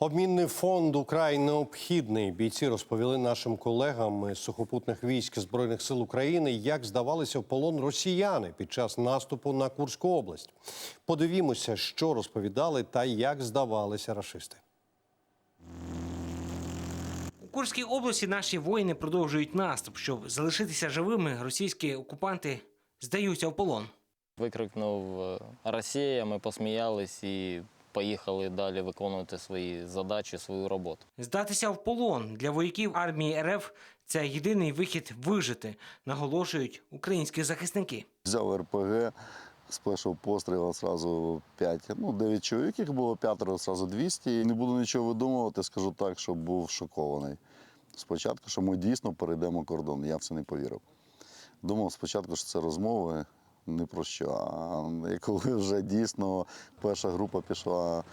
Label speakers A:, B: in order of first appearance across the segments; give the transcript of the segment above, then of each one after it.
A: Обмінний фонд украй необхідний. Бійці розповіли нашим колегам з сухопутних військ збройних сил України, як здавалися в полон росіяни під час наступу на Курську область. Подивімося, що розповідали та як здавалися рашисти.
B: У Курській області наші воїни продовжують наступ. Щоб залишитися живими, російські окупанти здаються в полон.
C: Викрикнув е, Росія, ми посміялись і поїхали далі виконувати свої задачі, свою роботу.
B: Здатися в полон для вояків армії РФ це єдиний вихід вижити, наголошують українські захисники.
D: Взяв РПГ, з першого пострілу одразу 5, ну 9 чоловік, їх було п'ятеро, одразу 200. І не буду нічого видумувати, скажу так, що був шокований. Спочатку, що ми дійсно перейдемо кордон, я в це не повірив. Думав спочатку, що це розмови не про що. А коли вже дійсно перша група пішла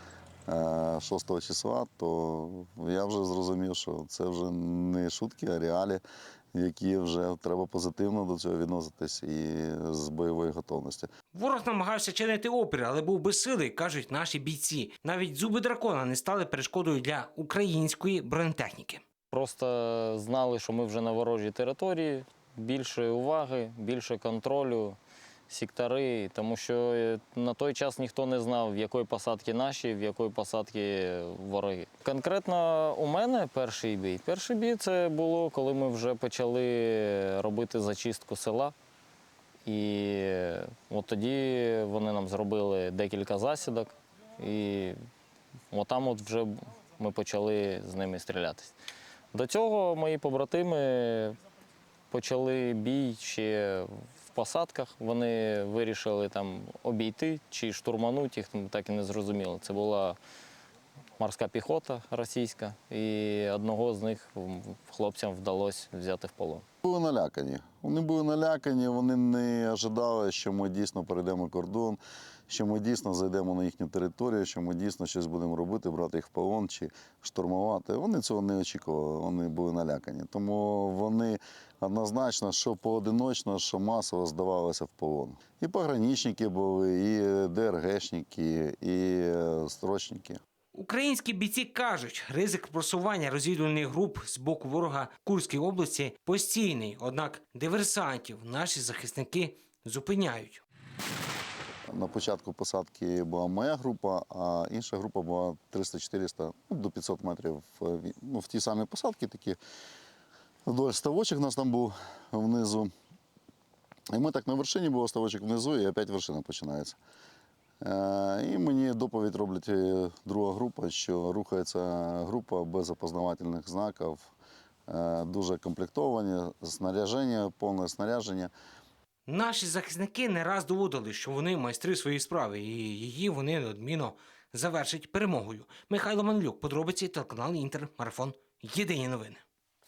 D: е, 6 числа, то я вже зрозумів, що це вже не шутки, а реалі, які вже треба позитивно до цього відноситись і з бойової готовності.
B: Ворог намагався чинити опір, але був безсилий, кажуть наші бійці. Навіть зуби дракона не стали перешкодою для української бронетехніки.
C: Просто знали, що ми вже на ворожій території, більше уваги, більше контролю, сектори, тому що е, на той час ніхто не знав, в якої посадки наші, в якої посадки вороги. Конкретно у мене перший бій. Перший бій це було, коли ми вже почали робити зачистку села. І от тоді вони нам зробили декілька засідок, і отам от вже ми почали з ними стрілятись. До цього мої побратими почали бій ще посадках. Вони вирішили там обійти чи штурмануть їх, так і не зрозуміло. Це була морська піхота російська, і одного з них хлопцям вдалося взяти в полон.
D: Були налякані. Вони були налякані, вони не ожидали, що ми дійсно перейдемо кордон, що ми дійсно зайдемо на їхню територію, що ми дійсно щось будемо робити, брати їх в полон чи штурмувати. Вони цього не очікували, вони були налякані. Тому вони однозначно, що поодиночно, що масово здавалися в полон. І пограничники були, і ДРГшники, і е, строчники.
B: Українські бійці кажуть, ризик просування розвідувальних груп з боку ворога Курської області постійний. Однак диверсантів наші захисники зупиняють.
D: На початку посадки була моя група, а інша група була 300-400, ну, до 500 метрів ві- ну, в ті самі посадки, такі вдоль ставочок у нас там був внизу. І ми так на вершині був ставочок внизу, і опять вершина починається. Е, І мені доповідь роблять е, друга група, що рухається група без опознавательних знаків, е, дуже комплектовані, снаряження, повне снаряження.
B: Наші захисники не раз доводили, що вони майстри своєї справи, і її вони неодмінно завершать перемогою. Михайло Манлюк, подробиці телеканал Інтер, марафон. Єдині новини.